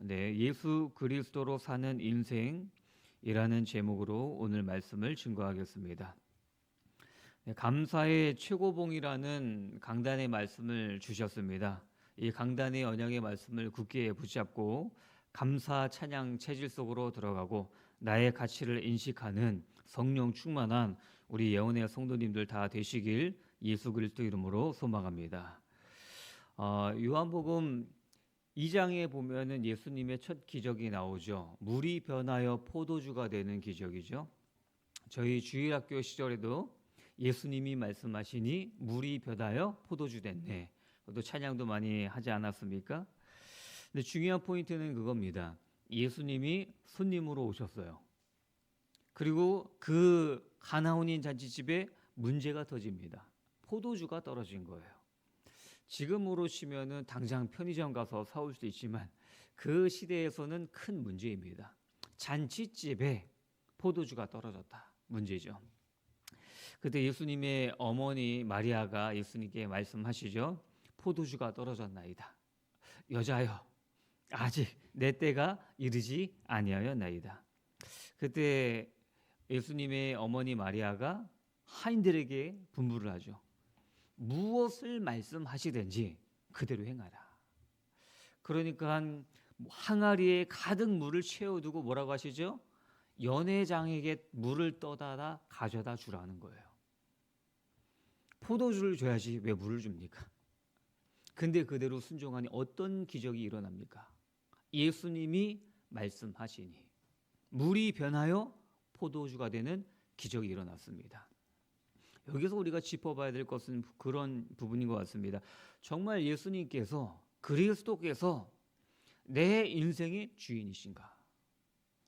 네, 예수 그리스도로 사는 인생이라는 제목으로 오늘 말씀을 증거하겠습니다. 네, 감사의 최고봉이라는 강단의 말씀을 주셨습니다. 이 강단의 언약의 말씀을 굳게 붙잡고 감사 찬양 체질 속으로 들어가고 나의 가치를 인식하는 성령 충만한 우리 예언의 성도님들 다 되시길 예수 그리스도 이름으로 소망합니다. 어, 요한복음 2장에 보면은 예수님의 첫 기적이 나오죠. 물이 변하여 포도주가 되는 기적이죠. 저희 주일학교 시절에도 예수님이 말씀하시니 물이 변하여 포도주 됐네. 또 찬양도 많이 하지 않았습니까? 근데 중요한 포인트는 그겁니다. 예수님이 손님으로 오셨어요. 그리고 그 가나온인 잔치집에 문제가 터집니다. 포도주가 떨어진 거예요. 지금으로 치면은 당장 편의점 가서 사올 수 있지만 그 시대에서는 큰 문제입니다. 잔치집에 포도주가 떨어졌다. 문제죠. 그때 예수님의 어머니 마리아가 예수님께 말씀하시죠. 포도주가 떨어졌나이다. 여자여, 아직 내 때가 이르지 아니하였나이다. 그때 예수님의 어머니 마리아가 하인들에게 분부를 하죠. 무엇을 말씀하시든지 그대로 행하라. 그러니까 한 항아리에 가득 물을 채워두고 뭐라고 하시죠? 연회장에게 물을 떠다가 가져다 주라는 거예요. 포도주를 줘야지 왜 물을 줍니까? 근데 그대로 순종하니 어떤 기적이 일어납니까? 예수님이 말씀하시니 물이 변하여 포도주가 되는 기적이 일어났습니다. 여기서 우리가 짚어봐야 될 것은 그런 부분인 것 같습니다. 정말 예수님께서 그리스도께서 내 인생의 주인이신가?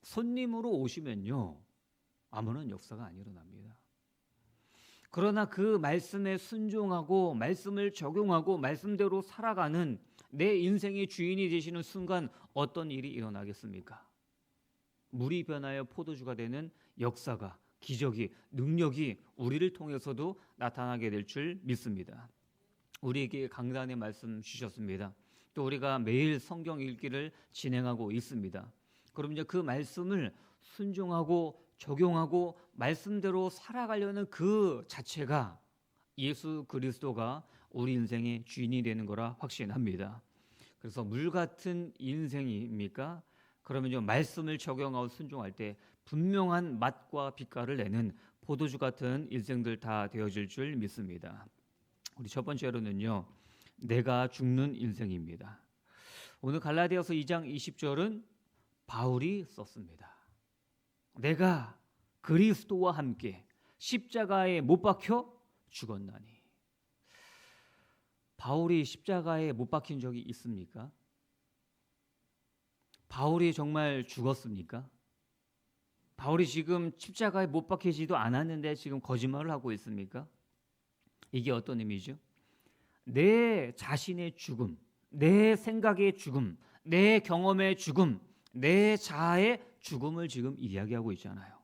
손님으로 오시면요 아무런 역사가 안 일어납니다. 그러나 그 말씀에 순종하고 말씀을 적용하고 말씀대로 살아가는 내 인생의 주인이 되시는 순간 어떤 일이 일어나겠습니까? 물이 변하여 포도주가 되는 역사가 기적이 능력이 우리를 통해서도 나타나게 될 줄 믿습니다. 우리에게 강단의 말씀 주셨습니다. 또 우리가 매일 성경 읽기를 진행하고 있습니다. 그럼 이제 그 말씀을 순종하고 적용하고 말씀대로 살아가려는 그 자체가 예수 그리스도가 우리 인생의 주인이 되는 거라 확신합니다. 그래서 물 같은 인생입니까? 그러면 좀 말씀을 적용하고 순종할 때 분명한 맛과 빛깔을 내는 포도주 같은 인생들 다 되어질 줄 믿습니다. 우리 첫 번째로는요. 내가 죽는 인생입니다. 오늘 갈라디아서 2장 20절은 바울이 썼습니다. 내가 그리스도와 함께 십자가에 못 박혀 죽었나니. 바울이 십자가에 못 박힌 적이 있습니까? 바울이 정말 죽었습니까? 바울이 지금 십자가에 못 박히지도 않았는데 지금 거짓말을 하고 있습니까? 이게 어떤 의미죠? 내 자신의 죽음, 내 생각의 죽음, 내 경험의 죽음, 내 자아의 죽음을 지금 이야기하고 있잖아요.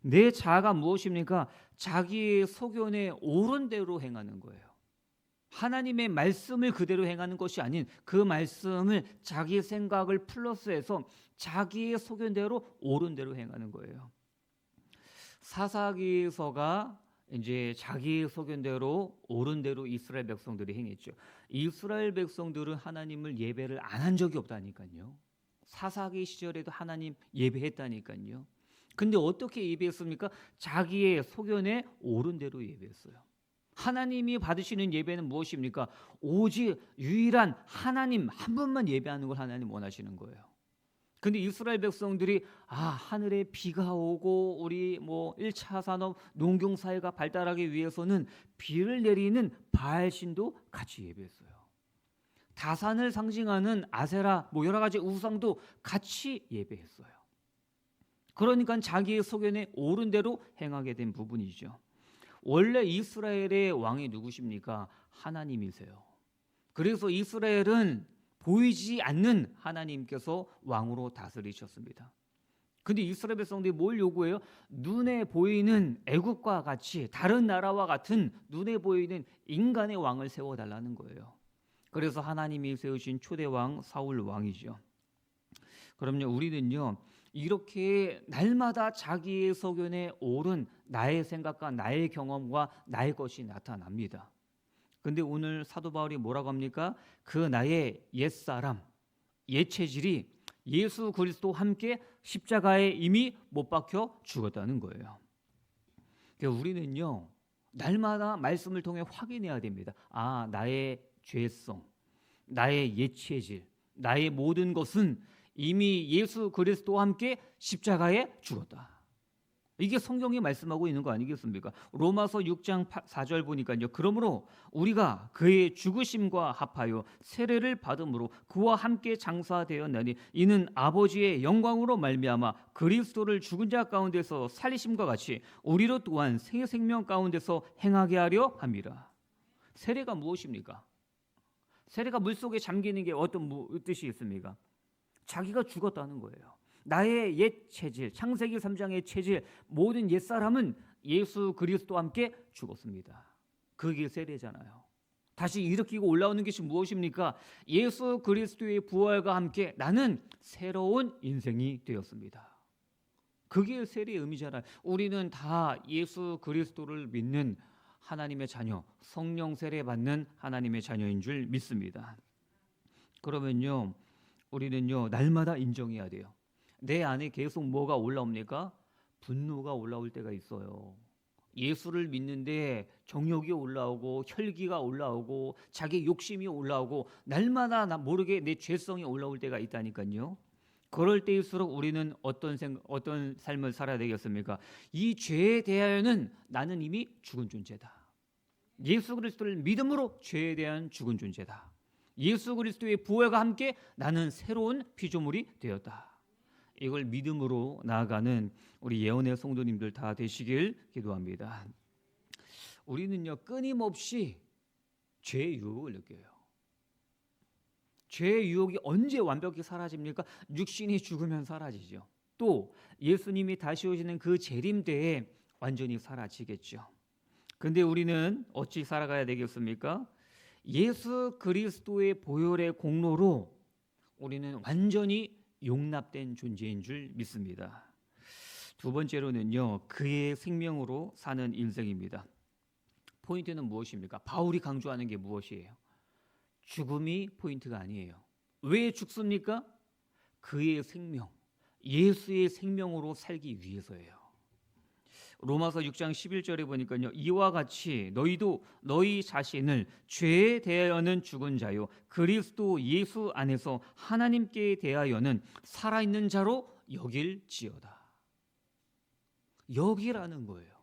내 자아가 무엇입니까? 자기의 소견에 옳은 대로 행하는 거예요. 하나님의 말씀을 그대로 행하는 것이 아닌 그 말씀을 자기 생각을 플러스해서 자기의 소견대로 옳은 대로 행하는 거예요. 사사기서가 이제 자기 소견대로 옳은 대로 이스라엘 백성들이 행했죠. 이스라엘 백성들은 하나님을 예배를 안 한 적이 없다니까요. 사사기 시절에도 하나님 예배했다니까요. 근데 어떻게 예배했습니까? 자기의 소견에 옳은 대로 예배했어요. 하나님이 받으시는 예배는 무엇입니까? 오직 유일한 하나님 한 분만 예배하는 걸 하나님 원하시는 거예요. 근데 이스라엘 백성들이 아 하늘에 비가 오고 우리 뭐 1차 산업 농경 사회가 발달하기 위해서는 비를 내리는 바알 신도 같이 예배했어요. 다산을 상징하는 아세라 뭐 여러 가지 우상도 같이 예배했어요. 그러니까 자기의 소견에 옳은 대로 행하게 된 부분이죠. 원래 이스라엘의 왕이 누구십니까? 하나님이세요. 그래서 이스라엘은 보이지 않는 하나님께서 왕으로 다스리셨습니다. 근데 이스라엘 백성들이 뭘 요구해요? 눈에 보이는 애국과 같이 다른 나라와 같은 눈에 보이는 인간의 왕을 세워 달라는 거예요. 그래서 하나님이 세우신 초대 왕 사울 왕이죠. 그럼요, 우리는요. 이렇게 날마다 자기의 소견에 옳은 나의 생각과 나의 경험과 나의 것이 나타납니다. 근데 오늘 사도 바울이 뭐라고 합니까? 그 나의 옛사람, 옛 체질이 예수 그리스도 함께 십자가에 이미 못 박혀 죽었다는 거예요. 그러니까 우리는요. 날마다 말씀을 통해 확인해야 됩니다. 아, 나의 죄성, 나의 옛 체질, 나의 모든 것은 이미 예수 그리스도와 함께 십자가에 죽었다. 이게 성경이 말씀하고 있는 거 아니겠습니까? 로마서 6장 4절 보니까요. 그러므로 우리가 그의 죽으심과 합하여 세례를 받음으로 그와 함께 장사되었나니 이는 아버지의 영광으로 말미암아 그리스도를 죽은 자 가운데서 살리심과 같이 우리로 또한 새 생명 가운데서 행하게 하려 함이라. 세례가 무엇입니까? 세례가 물 속에 잠기는 게 어떤 뜻이 있습니까? 자기가 죽었다는 거예요. 나의 옛 체질, 창세기 3장의 체질, 모든 옛사람은 예수 그리스도와 함께 죽었습니다. 그게 세례잖아요. 다시 일으키고 올라오는 것이 무엇입니까? 예수 그리스도의 부활과 함께 나는 새로운 인생이 되었습니다. 그게 세례의 의미잖아요. 우리는 다 예수 그리스도를 믿는 하나님의 자녀, 성령 세례 받는 하나님의 자녀인 줄 믿습니다. 그러면요, 우리는요 날마다 인정해야 돼요. 내 안에 계속 뭐가 올라옵니까? 분노가 올라올 때가 있어요. 예수를 믿는데 정욕이 올라오고 혈기가 올라오고 자기 욕심이 올라오고 날마다 나 모르게 내 죄성이 올라올 때가 있다니까요. 그럴 때일수록 우리는 어떤 생 어떤 삶을 살아야 되겠습니까? 이 죄에 대하여는 나는 이미 죽은 존재다. 예수 그리스도를 믿음으로 죄에 대한 죽은 존재다. 예수 그리스도의 부활과 함께 나는 새로운 피조물이 되었다. 이걸 믿음으로 나아가는 우리 예언의 성도님들 다 되시길 기도합니다. 우리는요 끊임없이 죄의 유혹을 느껴요. 죄의 유혹이 언제 완벽히 사라집니까? 육신이 죽으면 사라지죠. 또 예수님이 다시 오시는 그 재림 때에 완전히 사라지겠죠. 근데 우리는 어찌 살아가야 되겠습니까? 예수 그리스도의 보혈의 공로로 우리는 완전히 용납된 존재인 줄 믿습니다. 두 번째로는요, 그의 생명으로 사는 인생입니다. 포인트는 무엇입니까? 바울이 강조하는 게 무엇이에요? 죽음이 포인트가 아니에요. 왜 죽습니까? 그의 생명, 예수의 생명으로 살기 위해서예요. 로마서 6장 11절에 보니까요. 이와 같이 너희도 너희 자신을 죄에 대하여는 죽은 자요 그리스도 예수 안에서 하나님께 대하여는 살아 있는 자로 여길지어다. 여기라는 거예요.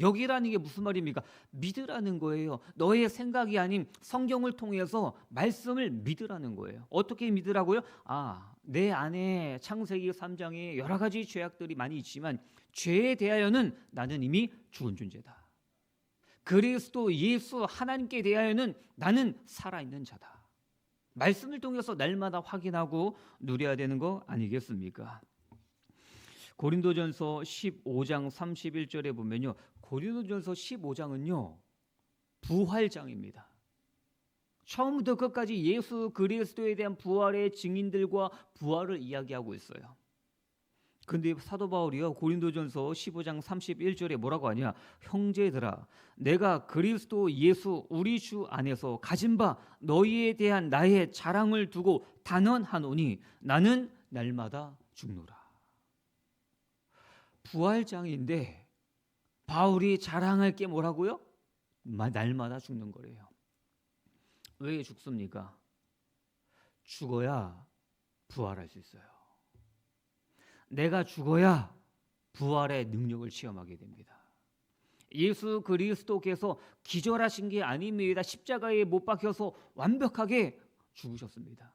여기라는 게 무슨 말입니까? 믿으라는 거예요. 너의 생각이 아닌 성경을 통해서 말씀을 믿으라는 거예요. 어떻게 믿으라고요? 아, 내 안에 창세기 3장에 여러 가지 죄악들이 많이 있지만 죄에 대하여는 나는 이미 죽은 존재다. 그리스도 예수 하나님께 대하여는 나는 살아있는 자다. 말씀을 통해서 날마다 확인하고 누려야 되는 거 아니겠습니까? 고린도전서 15장 31절에 보면요. 고린도전서 15장은요. 부활장입니다. 처음부터 끝까지 예수 그리스도에 대한 부활의 증인들과 부활을 이야기하고 있어요. 근데 사도 바울이요 고린도전서 15장 31절에 뭐라고 하냐 형제들아 내가 그리스도 예수 우리 주 안에서 가진 바 너희에 대한 나의 자랑을 두고 단언하노니 나는 날마다 죽노라 부활장인데 바울이 자랑할 게 뭐라고요? 날마다 죽는 거래요. 왜 죽습니까? 죽어야 부활할 수 있어요. 내가 죽어야 부활의 능력을 체험하게 됩니다. 예수 그리스도께서 기절하신 게 아닙니다. 십자가에 못 박혀서 완벽하게 죽으셨습니다.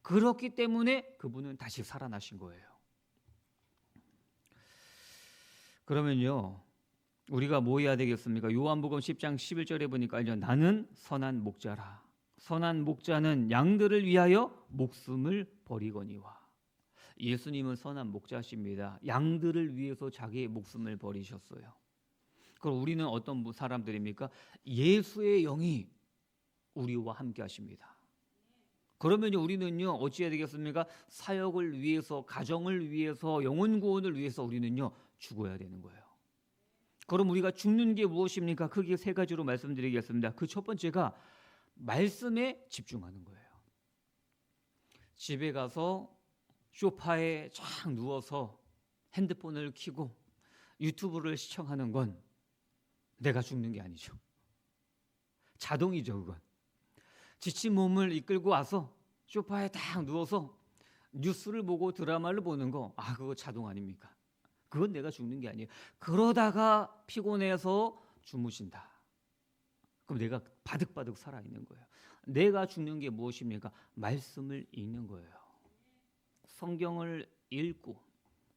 그렇기 때문에 그분은 다시 살아나신 거예요. 그러면요. 우리가 뭐 해야 되겠습니까? 요한복음 10장 11절에 보니까 이제 나는 선한 목자라. 선한 목자는 양들을 위하여 목숨을 버리거니와. 예수님은 선한 목자십니다. 양들을 위해서 자기의 목숨을 버리셨어요. 그럼 우리는 어떤 사람들입니까? 예수의 영이 우리와 함께 하십니다. 그러면 우리는요 어찌해야 되겠습니까? 사역을 위해서 가정을 위해서 영혼 구원을 위해서 우리는요 죽어야 되는 거예요. 그럼 우리가 죽는 게 무엇입니까? 크게 세 가지로 말씀드리겠습니다. 그 첫 번째가 말씀에 집중하는 거예요. 집에 가서 쇼파에 쫙 누워서 핸드폰을 켜고 유튜브를 시청하는 건 내가 죽는 게 아니죠. 자동이죠, 그건. 지친 몸을 이끌고 와서 소파에 딱 누워서 뉴스를 보고 드라마를 보는 거, 아, 그거 자동 아닙니까? 그건 내가 죽는 게 아니에요. 그러다가 피곤해서 주무신다. 그럼 내가 바득바득 살아있는 거예요. 내가 죽는 게 무엇입니까? 말씀을 읽는 거예요. 성경을 읽고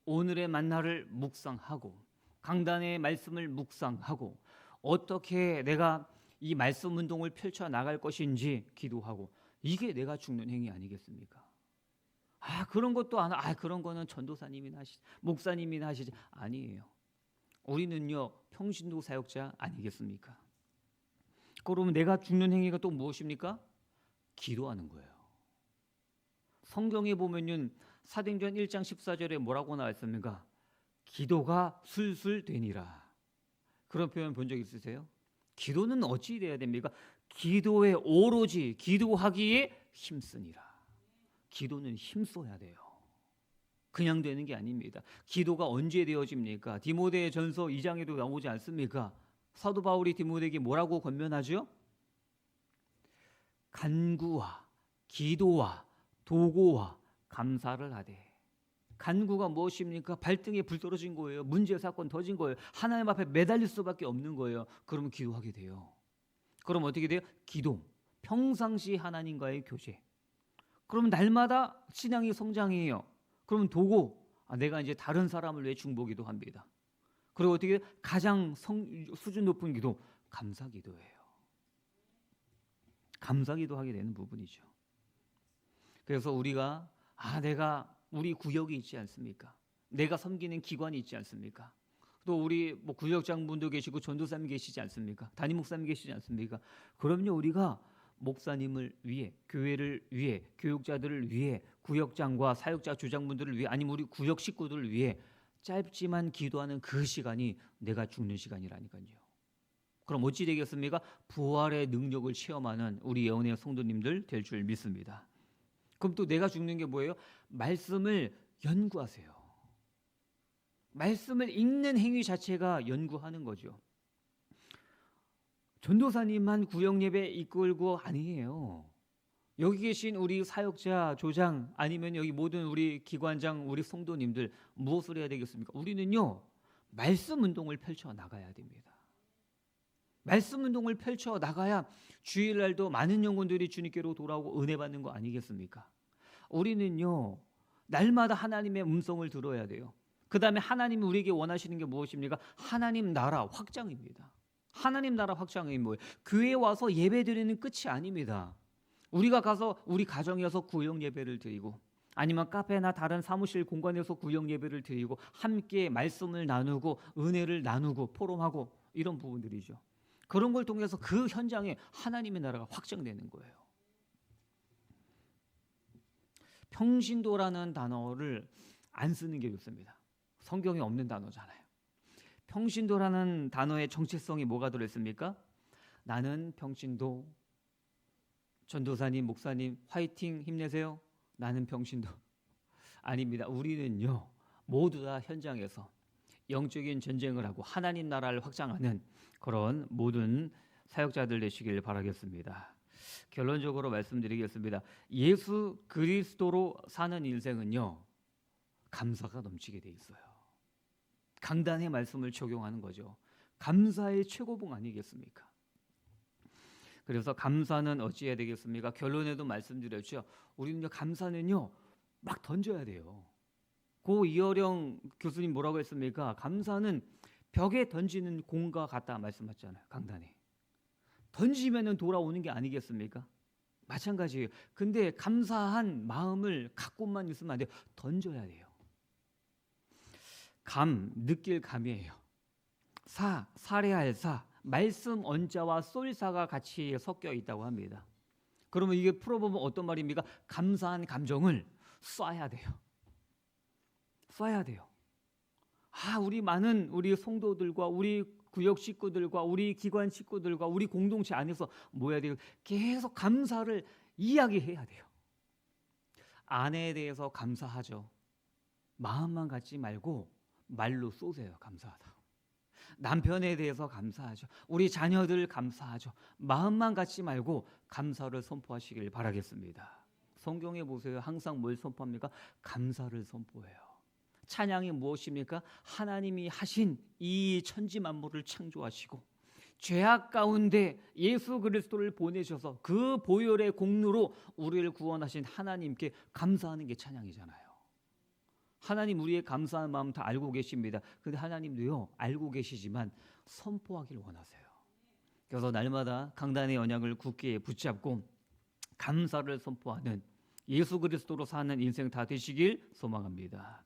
오늘의 만나를 묵상하고 강단의 말씀을 묵상하고 어떻게 내가 이 말씀 운동을 펼쳐 나갈 것인지 기도하고 이게 내가 죽는 행위 아니겠습니까? 아 그런 것도 안, 아 그런 거는 전도사님이나 하시, 목사님이나 하시지 아니에요. 우리는요 평신도 사역자 아니겠습니까? 그러면 내가 죽는 행위가 또 무엇입니까? 기도하는 거예요. 성경에 보면은 사도행전 1장 14절에 뭐라고 나왔습니까? 기도가 술술 되니라. 그런 표현 본 적 있으세요? 기도는 어찌 돼야 됩니까? 기도에 오로지 기도하기에 힘쓰니라. 기도는 힘써야 돼요. 그냥 되는 게 아닙니다. 기도가 언제 되어집니까? 디모데 전서 2장에도 나오지 않습니까? 사도 바울이 디모데에게 뭐라고 권면하죠? 간구와 기도와 도고와 감사를 하되 간구가 무엇입니까? 발등에 불 떨어진 거예요. 문제 사건 터진 거예요. 하나님 앞에 매달릴 수밖에 없는 거예요. 그러면 기도하게 돼요. 그럼 어떻게 돼요? 기도. 평상시 하나님과의 교제. 그러면 날마다 신앙이 성장해요. 그러면 도고. 아, 내가 이제 다른 사람을 위해 중보기도 합니다. 그리고 어떻게? 가장 성, 수준 높은 기도 감사 기도예요. 감사 기도 하게 되는 부분이죠. 그래서 우리가 아 내가 우리 구역이 있지 않습니까? 내가 섬기는 기관이 있지 않습니까? 또 우리 뭐 구역장분도 계시고 전도사님 계시지 않습니까? 담임 목사님 계시지 않습니까? 그럼요 우리가 목사님을 위해 교회를 위해 교육자들을 위해 구역장과 사역자 주장분들을 위해 아니면 우리 구역 식구들을 위해 짧지만 기도하는 그 시간이 내가 죽는 시간이라니까요. 그럼 어찌 되겠습니까? 부활의 능력을 체험하는 우리 예언의 성도님들 될 줄 믿습니다. 그럼 또 내가 죽는 게 뭐예요? 말씀을 연구하세요. 말씀을 읽는 행위 자체가 연구하는 거죠. 전도사님만 구역 예배 이끌고 아니에요. 여기 계신 우리 사역자, 조장 아니면 여기 모든 우리 기관장, 우리 성도님들 무엇을 해야 되겠습니까? 우리는요. 말씀 운동을 펼쳐 나가야 됩니다. 말씀 운동을 펼쳐 나가야 주일날도 많은 영혼들이 주님께로 돌아오고 은혜 받는 거 아니겠습니까? 우리는요. 날마다 하나님의 음성을 들어야 돼요. 그다음에 하나님이 우리에게 원하시는 게 무엇입니까? 하나님 나라 확장입니다. 하나님 나라 확장이 뭐예요? 교회에 와서 예배 드리는 끝이 아닙니다. 우리가 가서 우리 가정에서 구역 예배를 드리고 아니면 카페나 다른 사무실 공간에서 구역 예배를 드리고 함께 말씀을 나누고 은혜를 나누고 포럼하고 이런 부분들이죠. 그런 걸 통해서 그 현장에 하나님의 나라가 확장되는 거예요. 평신도라는 단어를 안 쓰는 게 좋습니다. 성경에 없는 단어잖아요. 평신도라는 단어의 정체성이 뭐가 들어있습니까? 나는 평신도 전도사님, 목사님 화이팅 힘내세요. 나는 평신도 아닙니다. 우리는요 모두 다 현장에서 영적인 전쟁을 하고 하나님 나라를 확장하는 그런 모든 사역자들 되시길 바라겠습니다. 결론적으로 말씀드리겠습니다. 예수 그리스도로 사는 인생은요 감사가 넘치게 돼 있어요. 강단의 말씀을 적용하는 거죠. 감사의 최고봉 아니겠습니까? 그래서 감사는 어찌해야 되겠습니까? 결론에도 말씀드렸죠. 우리는요 감사는요 막 던져야 돼요. 고 이어령 교수님 뭐라고 했습니까? 감사는 벽에 던지는 공과 같다 말씀하셨잖아요. 강단에 던지면은 돌아오는 게 아니겠습니까? 마찬가지예요. 근데 감사한 마음을 갖고만 있으면 안 돼요. 던져야 돼요. 감 느낄 감이에요. 사 살해할 사 말씀 언자와 쏠사가 같이 섞여 있다고 합니다. 그러면 이게 풀어보면 어떤 말입니까? 감사한 감정을 쏴야 돼요. 쏴야 돼요. 아, 우리 많은 우리 성도들과 우리 구역 식구들과 우리 기관 식구들과 우리 공동체 안에서 뭐야 돼요? 계속 감사를 이야기해야 돼요. 아내에 대해서 감사하죠. 마음만 갖지 말고 말로 쏘세요. 감사하다. 남편에 대해서 감사하죠. 우리 자녀들 감사하죠. 마음만 갖지 말고 감사를 선포하시길 바라겠습니다. 성경에 보세요. 항상 뭘 선포합니까? 감사를 선포해요. 찬양이 무엇입니까? 하나님이 하신 이 천지 만물을 창조하시고 죄악 가운데 예수 그리스도를 보내셔서 그 보혈의 공로로 우리를 구원하신 하나님께 감사하는 게 찬양이잖아요. 하나님 우리의 감사한 마음 다 알고 계십니다. 근데 하나님도요 알고 계시지만 선포하기를 원하세요. 그래서 날마다 강단의 언약을 굳게 붙잡고 감사를 선포하는 예수 그리스도로 사는 인생 다 되시길 소망합니다.